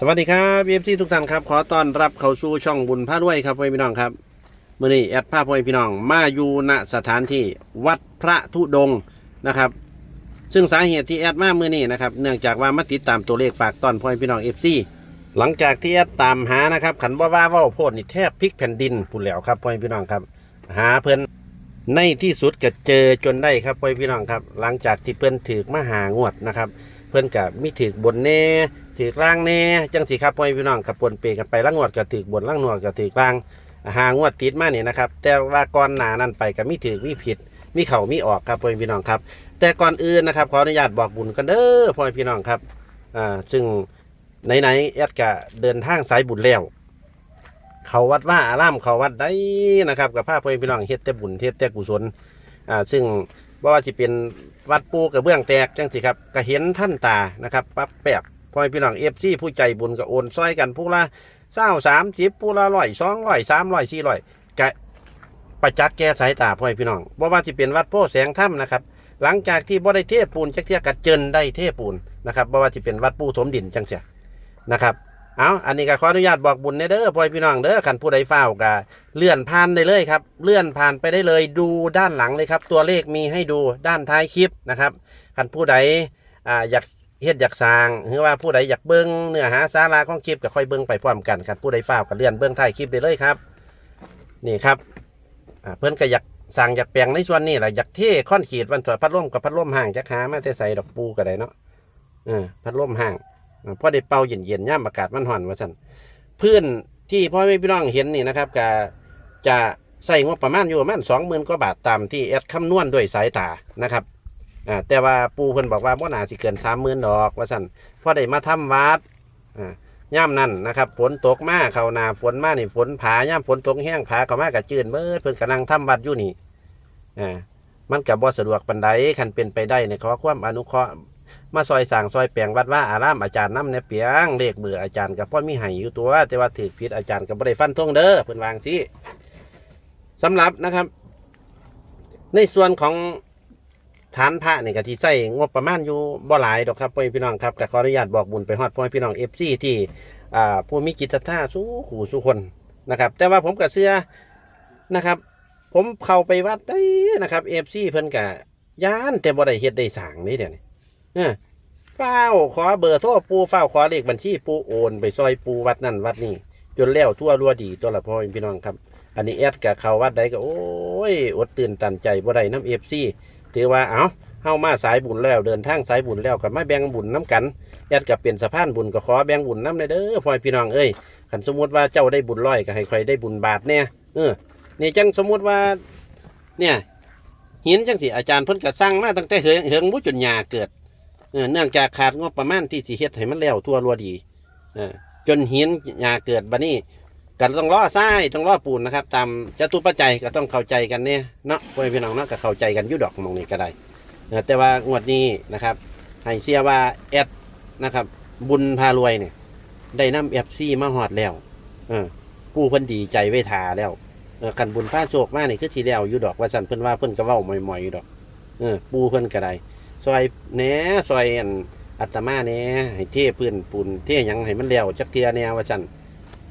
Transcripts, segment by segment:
สวัสดีครับเอฟซีทุกท่านครับ ขอต้อนรับเข้าสู่ช่องบุญพระด้วยครับพ่อพี่น้องครับเมื่อนี้แอดภาพพ่อพี่น้อง มาอยู่ณสถานที่วัดพระธุดงค์นะครับ ซึ่งสาเหตุที่แอดมาเมื่อนี้นะครับเนื่องจากว่ามาติดตามตัวเลขฝากตอนพ่อพี่น้องเอฟซีหลังจากที่แอดตามหานะครับขันว่าว่าว่าโพดนี่แทบพลิกแผ่นดินพูดแล้วครับพ่อพี่น้องครับ หาเพิ่นในที่สุดก็เจอจนได้ครับพ่อพี่น้องครับ หลังจากที่เพิ่นถือมาหางวดนะครับ เพิ่นกับมีถือบนแน่ ถือกลางแน่จังสิครับพ่อพี่น้องกับปนเปกันไปล่างงวดก็ถือบนล่างนวดก็ถือกลางหางวดติดมานี่นะครับ แต่ว่าก่อนหนานั้นไปก็มีถือมีผิด มีเข่ามีออกครับพ่อพี่น้องครับ แต่ก่อนอื่นนะครับขออนุญาตบอกบุญกันเด้อพ่อพี่น้องครับอ่าซึ่งไหนๆแอดกะเดินทางสายบุญแล้วเขาวัดว่าอารามเขาวัดได้นะครับกับพาพ่อพี่น้องเฮ็ดแต่บุญเฮ็ดแต่กุศลอ่าซึ่งว่าจะเป็นวัดปูกระเบื้องแตกจังสิครับก็เห็นท่านตานะครับปั๊บแป๊บ พ่อพี่น้องเอฟซีผู้ใจบุญก็โอนซอยกันผู้ละเศร้าสามสิบผู้ละร้อยสองร้อยสามร้อยสี่ร้อยกะประจักษ์แก้สายตาพ่อพี่น้องบ่ว่าจะเป็นวัดโพแสงถ้ำนะครับ หลังจากที่บ่ได้เทปูนจักเทียกัดเจินได้เทปูนนะครับบ่ว่าจะเป็นวัดปูถมดินจังเสียนะครับเอาอันนี้ก็ขออนุญาตบอกบุญเด้อพ่อพี่น้องเด้อขันผู้ใดเฝ้าก็เลื่อนผ่านได้เลยครับ เลื่อนผ่านไปได้เลยดูด้านหลังเลยครับ ตัวเลขมีให้ดูด้านท้ายคลิปนะครับขันผู้ใดอ่าอยาก เฮ็ดอยากสร้างหรือว่าผู้ใดอยากเบิ้งเนื้อหาสาระของคลิปก็ค่อยเบิ้งไปพร้อมกันครับผู้ใดเฝ้าวก็เลื่อนเบิ้งท้ายคลิปได้เลยครับ นี่ครับอ่าเพิ่นก็อยากสั่งอยากแปลงในส่วนนี้แหละอยากเทค่อนขีดวันถอยพัดลมกับพัดลมห่างจะหามาแต่ใส่ดอกปูก็ได้เนาะเออพัดลมห่างอ่าพอได้เป่าเย็นๆย่ามอากาศมันห่อนว่าสั่นพื้นที่พ่อแม่พี่น้องเห็นนี่นะครับก็จะใส่งบประมาณอยู่ประมาณสองหมื่นกว่าบาทตามที่แอดคำนวณด้วยสายตานะครับ อ่าแต่ว่าปูเพิ่นบอกว่าบ่น่าสิเกินสามหมื่นดอกว่าสั่นพอได้มาทำวัดอ่าย่ามนั่นนะครับฝนตกมาเขานาฝนมานี่ฝนผาย่ามฝนตกแห้งผาเขามากระจืนเมื่อเพิ่นกำลังทำวัดอยู่นี่อ่ามันกับบ่สะดวกปันใดคันเป็นไปได้ในขอความอนุเคราะห์มาซอยสั่งซอยแปลงวัดว่าอารามอาจารย์น้ำเนี่ยเปียงเลขเบื่ออาจารย์กับพ่อมีให้อยู่ตัว แต่ว่าถือผิดอาจารย์กับ่ได้ฟันธงเด้อเพิ่นวางสิสำหรับนะครับ ในส่วนของ ฐานพระนี่ก็ที่ใส่งบประมาณอยู่บ่หลายดอกครับพ่อแม่พี่น้องครับก็ขออนุญาตบอกบุญไปฮอดพ่อแม่พี่น้องเอฟซีที่อ่าผู้มีจิตศรัทธาสู้ขู่สู้คนนะครับ แต่ว่าผมกับเสื้อนะครับ ผมเข้าไปวัดได้นะครับเอฟซีเพิ่นกะย่านแต่บ่ได้เฮ็ดได้สร้างนี่เดี๋ยวนี้เออเฝ้าขอเบอร์โทรปูเฝ้าขอเลขบัญชีปูโอนไปซอยปูวัดนั่นวัดนี่จนแล้วทั่วรัวดีตัวละพ่อพี่น้องครับ อันนี้แอดกับเขาวัดใดก็โอ้ยอดตื่นตันใจบ่ได้น้ำเอฟซี ถือว่าเอาเฮามาสายบุญแล้วเดินทางสายบุญแล้วกับมาแบ่งบุญน้กันแอดกับเป็นสะพานบุญก็ขอแบ่งบุญน้ำเลยเด้อพ่อพี่น้องเอ้ยขันสมมติว่าเจ้าได้บุญร้อยก็ให้ใครได้บุญบาทเนี่ยเออนี่จังสมมติว่าเนี่ยหินจังสิอาจารย์เพิ่นก็สร้างมาตั้งแต่เหิงเหิงมุจนยาเกิดเนื่องจากขาดงบประมาณที่สิเฮ็ดให้มันแล้วทั่วรัวดีเออจนหินหญ้าเกิดบัดนี้ ก็ต้องล่อทรายต้องล่อปูนนะครับ ตามจตุปัจจัยก็ต้องเข้าใจกันเนี่ยเนาะพ่อแม่พี่น้องเนาะก็เข้าใจกันยุดอกมองนี้ก็ได้เออแต่ว่างวดนี้นะครับให้เสียว่าแอดนะครับ บุญพารวยเนี่ยได้นำเอฟซีมาหอดแล้วเออผู้เพิ่นดีใจไว้ทาแล้วเออคันบุญพาโชคมากนี่คือทีแล้วยู่ดอกว่าสันเพิ่นว่าเพิ่นก็เว้าหม่อยๆอยู่ดอกเออปูเพิ่นก็ได้ซอยแหน่ซอยอันอัตมาแหน่ให้เทพื้นปูนเทยังให้มันเลี้ยวจักเทียแน่ว่าจัน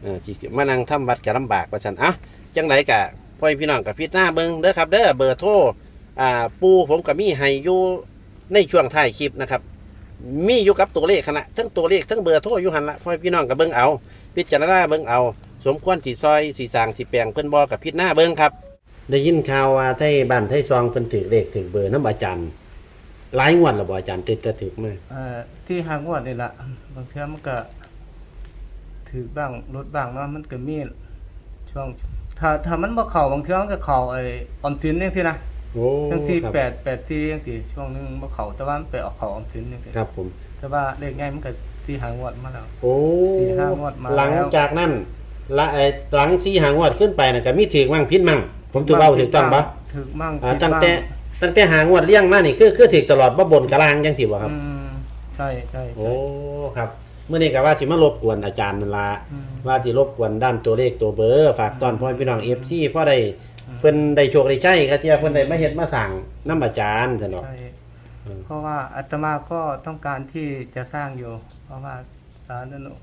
เออสิมานั่งทำวัดก็ลำบากว่าจันอะจังไรกะพ่อพี่น้องกับพิดหน้าเบิ่งเด้อครับเด้อเบอร์โทรอ่าปูผมกับมีให้อยู่ในช่วงท้ายคลิปนะครับ มีอยู่กับตัวเลขขณะทั้งตัวเลขทั้งเบอร์โทรอยู่หันละพ่อพี่น้องกับเบิ่งเอา พิจารณาเบิ่งเอา สมควรสีซอยสีสร้างสีแปลงเพิ่นบอกับพิดหน้าเบิ่งครับ ได้ยินข่าวว่าไทยบ้านไทยซองเพิ่นถือเลขถือเบอร์น้ำอาจารย์หลายงวดแล้วบ่อาจารย์ติดแต่ถึกมาเอ่อที่หางวดนี่ละบางเทีมันก็ ถือบ้างลดบ้างเนาะมันก็มีช่วง ถ้าถ้ามันบ่เข้าบางเทีมันก็เข้าไอ้ออมสินจังซี่นะโอ้จังซี่ครับแปดแปดซี่จังซี่ช่วงหนึงบ่เข้าแต่ว่ามันไปออกเข้าออมสินจังซี่ครับผม แต่ว่าเลขง่ายมันก็ที่หางวดมาแล้ว โอ้สี่ห้างวดมาหลังแล้วจากนั้นละไอ้หลังสี่หางวดขึ้นไปน่ะก็มีถือมั่งพิษมั่งผมถูกเล่าถูกต้องปะถูกมั่งอ่าผิดตั้งบ้าแต่ตั้งแต่หางวดเลี้ยงมานี่คือคือถือตลอดว่าบนกลางจังสิบ่ครับ อืมใช่ใช่โอ้ครับ เมื่อนี้ก็ว่าสิมารบกวนอาจารย์นั่นละอืม ว่าสิรบกวนด้านตัวเลขตัวเบอร์ฝากตอนพ่อพี่น้อง FC พ่อได้เพิ่นได้โชคได้ใช้ก็เที่ยเพิ่นได้มาเฮ็ดมาสั่งน้ำอาจารย์ซั่นเนาะ ใช่อืม เพราะว่าอาตมาก็ต้องการที่จะสร้างอยู่ เพราะว่าสาธุ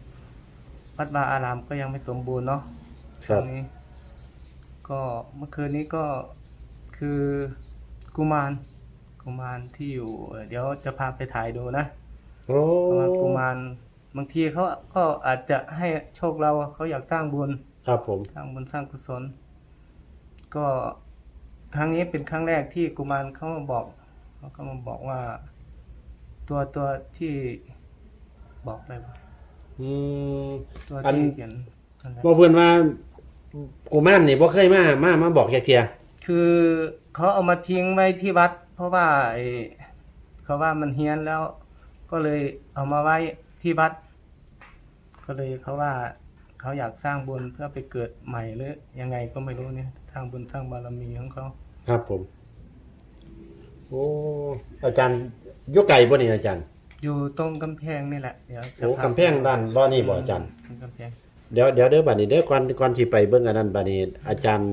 วัดวาอารามก็ยังไม่สมบูรณ์เนาะครับตงนี้ ก็เมื่อคืนนี้ก็คือกุมารกุมารที่อยู่เอ่อเดี๋ยวจะพาไปถ่ายดูนะ โอ้เพราะว่ากุมาร บางทีเขาก็อาจจะให้โชคเราเขาอยากสร้างบุญครับผมสร้างบุญสร้างกุศล ก็ครั้งนี้เป็นครั้งแรกที่กุมารเขามาบอกเขาก็มาบอกว่า ตัวตัวที่บอกไปว่าอืมตัวอันที่เขียนนั่นแหละบ่เพื่อนว่ากูม่านนี่บ่เคยมามามาบอกแค่เทียคือเขาเอามาทิ้งไว้ที่วัด เพราะว่าไอ้เขาว่ามันเฮี้ยนแล้ว ก็เลยเอามาไว้ ที่วัด ก็เลยเขาว่าเขาอยากสร้างบุญเพื่อไปเกิดใหม่หรือยังไงก็ไม่รู้เนี่ยสร้างบุญสร้างบารมีของเขาครับผม โอ้ อาจารย์อยุไก่บ่นี่อาจารย์ อยู่ตรงกำแพงนี่แหละเดี๋ยวจะโอ้พากำแพงด้านล้อนี่บ่อาจารย์ ตรงกำแพงเดี๋ยวเดี๋ยวเด้อบัดนี้เด้อก่อนก่อนที่ไปเบิ่งอันนั้นบัดนี้ อาจารย์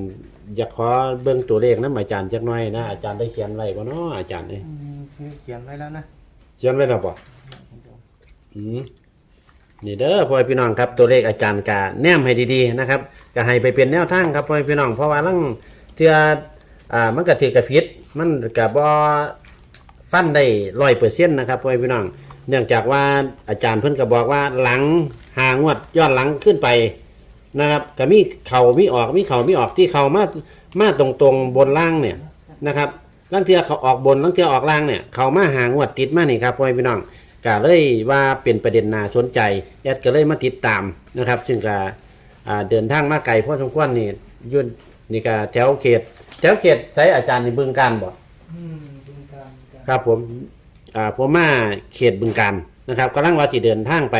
อยากขอเบิ่งตัวเลขนำอาจารย์จักหน่อยนะอาจารย์ได้เขียนไว้บ่เนาะอาจารย์เอ้ยอืมคือเขียนไว้แล้วนะเขียนไว้แล้วบ่ อืมนี่เด้อพ่อพี่น้องครับตัวเลขอาจารย์กะแนมให้ดีๆนะครับก็ให้ไปเป็นแนวทางครับพ่อพี่น้องเพราะว่าลังเทืออ่ามันก็ถือกระพิษมันก็บ่ฟันได้100%นนะครับพ่อพี่น้อง เนื่องจากว่าอาจารย์เพิ่นก็บอกว่าหลังหางวดย้อนหลังขึ้นไปนะครับก็มีเข่ามีออกมีเข่ามีออกที่เข่ามามาตรงๆบนล่างเนี่ยนะครับลังเทียเขาออกบนลังเทียออกล่างเนี่ย เขามาหางวดติดมานี่ครับพ่อพี่น้อง ก็เลยว่าเป็นประเด็นน่าสนใจแอดก็เลยมาติดตามนะครับ ซึ่งก็อ่าเดินทางมาไกลพอสมควรนี่อยุ่นนี่ก็แถวเขต แถวเขตใช้อาจารย์ในบึงการบ่อืมบึงการบึงการครับผมอ่าผมมาเขตบึงการนะครับกำลังว่าที่เดินทางไป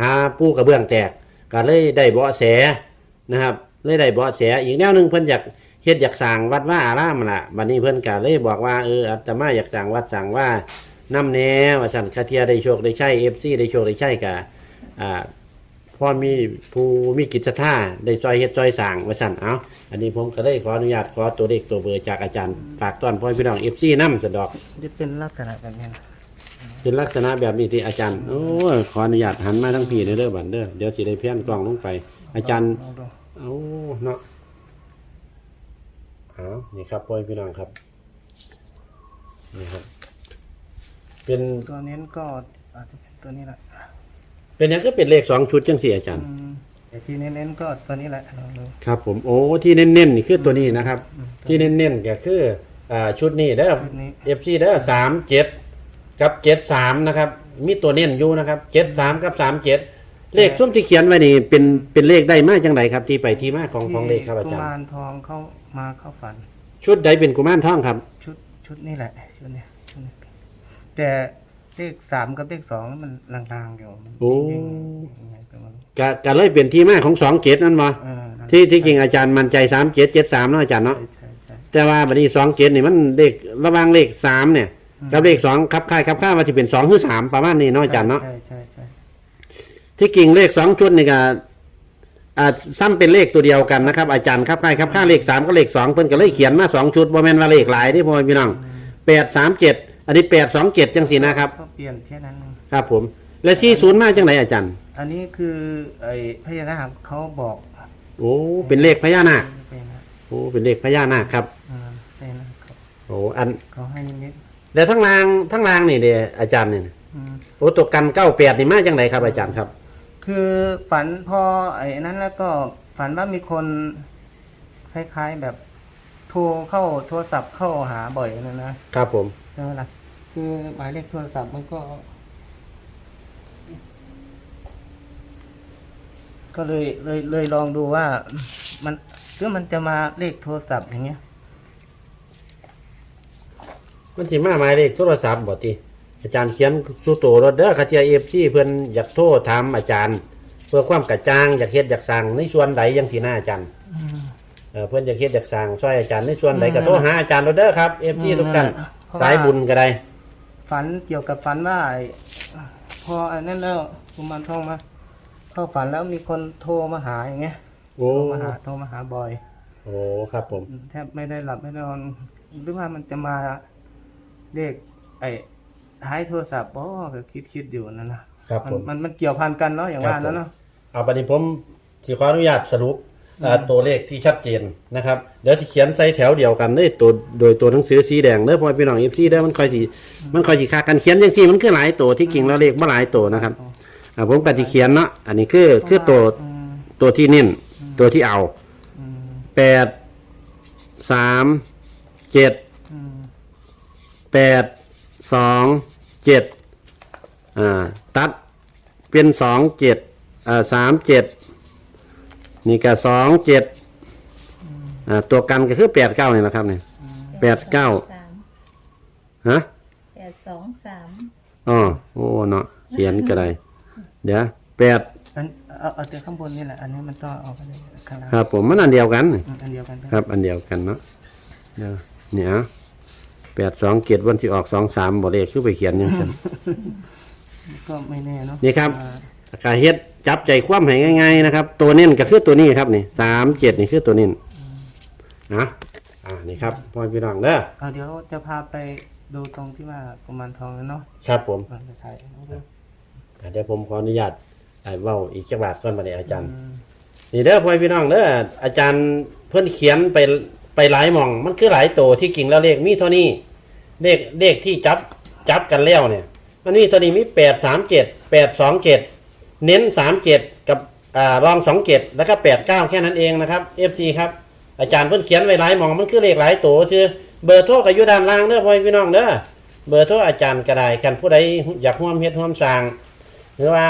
หาปูกระเบื้องแตกก็เลยได้เบาะแสนะครับเลยได้เบาะแสอีกแนวหนึ่งเพิ่นอยากเฮ็ดอยากสร้างวัดว่าอารามล่ะบัดนี้เพิ่นก็เลยบอกว่าเอออาตมาอยากสร้างวัดสร้างว่า น้ำแนวว่าซั่นคาเทียได้โชคได้ใช้ FC ได้โชคได้ใช้ก็อ่าพอมีผู้มีกิจท่าได้ซอยเฮ็ดซอยสร้างว่าซั่นเอาอันนี้ผมก็เลยขออนุญาตขอตัวเลขตัวเบอร์จากอาจารย์ฝากต้อนพ่อพี่น้อง FC นำสะดอกจะเป็นลักษณะแบบนี้นะเป็นลักษณะแบบนี้ที่อาจารย์โอ้ยขออนุญาตหันมาทั้งพี่เด้อเด้อบัดเด้อเดี๋ยวสิได้เพี้ยนกล้องลงไป อาจารย์ลองดูเอาเนาะเอานี่ครับพ่อพี่น้องครับนี่ครับ เป็นตัวเน้นก็อาจจะเป็นตัวนี้แหละเป็นหยังก็เป็นเลขสองชุดจังสี่อาจารย์อืมแต่ที่เน้นๆก็ตัวนี้แหละลองดูครับ ผมโอ้ที่เน้นๆนี่คือตัวนี้นะครับ ที่เน้นๆก็คืออ่าชุดนี้เด้อ ชุดนี้ เอฟซีเด้อสามเจ็ดกับเจ็ดสามนะครับ มีตัวเน้นอยู่นะครับเจ็ดสามกับสามเจ็ดเลขส้มที่เขียนไว้นี่เป็นเป็นเลขได้มาจังไดครับ ที่ไปที่มาของของเลขครับอากุจารย์ มารทองเข้ามาเข้าฝัน ชุดใดเป็นกุมารทองครับ ชุดชุดนี่แหละชุดนี้ชุดนี้ แต่เลขสามกับเลขสองมันลางๆอยู่มันโอ้ยิ่งยังไงก็ไมันกะกะเลยเป็นที่มาของสองเจ็ดนั่นมาเออนั่นที่ที่จริงอาจารย์มั่นใจสามเจ็ดเจ็ดสามเนาะอาจารย์เนาะ ใช่ใช่ใช่ แต่ว่าบัดนี้สองเจ็ดนี่มันเลขระหว่างเลขสามเนี่ยกับเลขสองคับค่ายคับค่ายว่าจะเป็นสองหรือสามประมาณนี้เนาะอาจารย์เนาะใช่ใช่ใช่ที่กิ่งเลขสองชุดนี่ก็อ่าซ้ำเป็นเลขตัวเดียวกันนะครับอาจารย์ครับใครครับค่าเลขสามก็เลขสองเพิ่นก็เลยเขียนมาสองชุดบ่แม่นว่าเลขหลายที่พ่อแม่พี่น้องแปดสามเจ็ด อันนี้แปดสองเจ็ดจังสีนะครับ ก็เปลี่ยนแค่นั้นเองครับผม และสี่ศูนย์มาจังไหนอาจารย์ อันนี้คือไอ้พญานาคเขาบอกโอ้ เป็นเลขพญานาค เป็นนะโอ้ เป็นเลขพญานาคครับ อ่าเป็นนะครับโอ้ อัน เขาให้นิมิตแล้วทั้งรางทั้งรางนี่เด้อาจารย์เนี่ยอืมโอ้ตัวกันเก้าแปดนี่มาจังไหนครับอาจารย์ครับ คือฝันพอไอ้นั้นแล้วก็ฝันว่ามีคนคล้ายๆแบบโทรเข้าโทรศัพท์เข้าหาบ่อยนะนะครับผม ใช่ไหมล่ะคือหมายเลขโทรศัพท์มันก็ ก็เลยเลยเลยลองดูว่า มันคือมันจะมาเลขโทรศัพท์อย่างเงี้ย มันสิมาหมายเลขโทรศัพท์บ่ติอาจารย์เขียนสู่ตัวรถเด้อคาเทียเอฟซีเพิ่นอยากโทรถามอาจารย์ เพื่อความกระจ่างอยากเฮ็ดอยากสั่งในส่วนใดจังสีหน้าอาจารย์เออเพิ่นอยากเฮ็ดอยากสั่งช่วยอาจารย์ในส่วนใดก็โทรหาอาจารย์รถเด้อครับเอฟซีทุกท่าน เพราะว่าสายบุญก็ได้ ฝันเกี่ยวกับฝันว่าไอ้พออันนั้นแล้วกุมารทองมาเข้าฝันแล้วมีคนโทรมาหาอย่างเงี้ยโอ้โทรมาหาโทรมาหาบ่อย โอ้ครับผม แทบไม่ได้หลับไม่ได้นอนหรือว่ามันจะมาเลขไอ้ท้ายโทรศัพท์อ๋อก็คิดคิดอยู่นั่นนะครับผม มันมันเกี่ยวพันกันเนาะอย่างว่าครับผมนั้นเนาะ เอาบัดนี้ผมสิขออนุญาตสรุป อ่าตัวเลขที่ชัดเจนนะครับเดี๋ยวที่เขียนใส่แถวเดียวกันเลยตัวโดยตัวหนังสือสีแดงเด้อพ่อพี่น้อง FC เด้อมันค่อยสิมันค่อยสิคากันเขียนจังซี่มันคือหลายตัวที่จริงแล้วเลขบ่หลายตัวนะครับอ่าผมก็สิเขียนเนาะอันนี้คือคือตัวตัวที่เน้นตัวที่เอาแปดสามเจ็ดแปดสองเจ็ดอ่าตัดเป็นสองเจ็ดอ่าสามเจ็ด นี่ก็สองเจ็ดอ่าตัวกันก็คือแปดเก้านี่แหละครับเนี่ย แปดเก้าสามฮะแปดสองสามอ๋อโอ้เนาะเขียนก็ได้ เดี๋ยวแปดอันเอาเอาแต่ข้างบนนี่แหละ อันนี้มันต้องเอาไปเลยข้างล่างครับผมมันอันเดียวกันนี่ อืมอันเดียวกันครับ อันเดียวกันเนาะเดี๋ยวเนี่ยแปดสองเจ็ดวันที่ออกสองสามบทเลขคือไปเขียนอยังไง ก็ไม่แน่เนาะนี่ครับ อ่ากาเฮ็ด จับใจความให้ง่ายๆนะครับ ตัวเน้นก็คือตัวนี้ครับนี่สามเจ็ดนี่คือตัวเน้นนะอ่านี่ครับพ่อพี่น้องเด้อเอาเดี๋ยวจะพาไปดูตรงที่ว่ากุมารทองแล้วเนาะครับผมมาไปถ่ายเอาดูอ่าเดี๋ยวผมขออนุญาตไอ้เว้าอีกจักบาทก่อนมาเลยอาจารย์อืมนี่เด้อพ่อพี่น้องเด้ออาจารย์เพิ่นเขียนไปไปหลายหม่อง มันคือหลายตัวที่กิ่งแล้วเลขมีเท่านี้เลขเลขที่จับจับกันแล้วเนี่ย มันมีตัวนี้มีแปดสามเจ็ดแปดสองเจ็ด เน้นสามเจ็ดกับอ่ารองสองเจ็ดแล้วก็แปดเก้าแค่นั้นเองนะครับ FC ครับ อาจารย์เพิ่นเขียนไว้หลายหมองมันคือเลขหลายตัวชื่อเบอร์โทรก็อยู่ด้านล่างเด้อพ่อพี่น้องเด้อเบอร์โทรอาจารย์ก็ได้กันผู้ใดอยากร่วมเฮ็ดร่วมสร้าง หรือว่า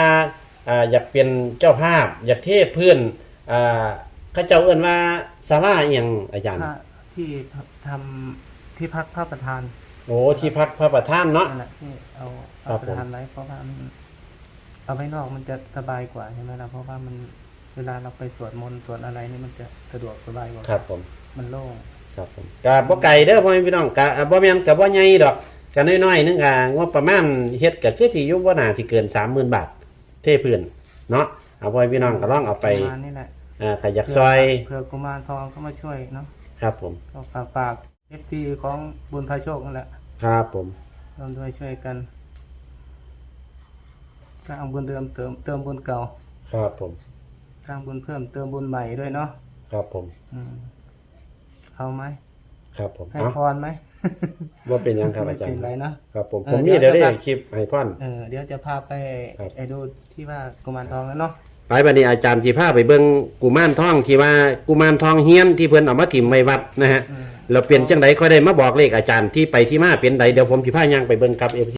อ่าอยากเป็นเจ้าภาพ อยากเทเพื่อนอ่าเขาเจ้าเอิ้นว่าศาลาเอียงอาจารย์พระที่ทำที่พักพระประธานโอ้ที่พักพระประธานเนาะ นั่นแหละที่เอาครัเอาบประธานไว้เพราะว่ามัน เอาไว้นอกมันจะสบายกว่าใช่ไหมล่ะเพราะว่ามันเวลาเราไปสวดมนต์สวดอะไรนี่มันจะสะดวกสบายกว่าครับผมมันโล่งครับผมกะบ่ไก่เด้อพ่อแม่พี่น้องกะบ่แม่นกะบ่ใหญ่ดอกกะน้อยๆนึงกะงบประมาณเฮ็ดก็คือสิอยู่บ่น่าสิเกิน30,000บาทเทพื้นเนาะเอาพ่อแม่พี่น้องก็ลองเอาไปประมาณนี่แหละอ่าขยักซอยเผื่อกุมารทองเข้ามาช่วยเนาะครับผมก็ฝากฝากเอฟซีของบุญพระโชคนั่นแหละครับผมร่วมด้วยช่วยกัน สร้างบุญเดิมเติมเติมบุญเก่า ครับผม สร้างบุญเพิ่มเติมบุญใหม่ด้วยเนาะครับผม อืมเอาไหมครับผมให้เอ้าพรไหมบ่เป็นหยังครับไม่อาจารเป็นย์ไรนะครับผม เอผอมมีเดี๋เดี๋ยยววได้จะ คลิปให้พ่อน เออเดี๋ยวจะพาไปครับไปดูที่ว่ากุมารทองแล้วเนาะไปบัดนี้อาจารย์สิพาไปเบิ่งกุมารทองที่ว่ากุมารทองเฮียนที่เพิ่นเอามาถิ่มไว้วัดนะฮะอืมเราเปลี่ยนจังไดค่อยได้มาบอกเลขอาจารย์ที่ไปที่มาเป็นใดเดี๋ยวผมสิพาย่างไปเบิ่งครับ FC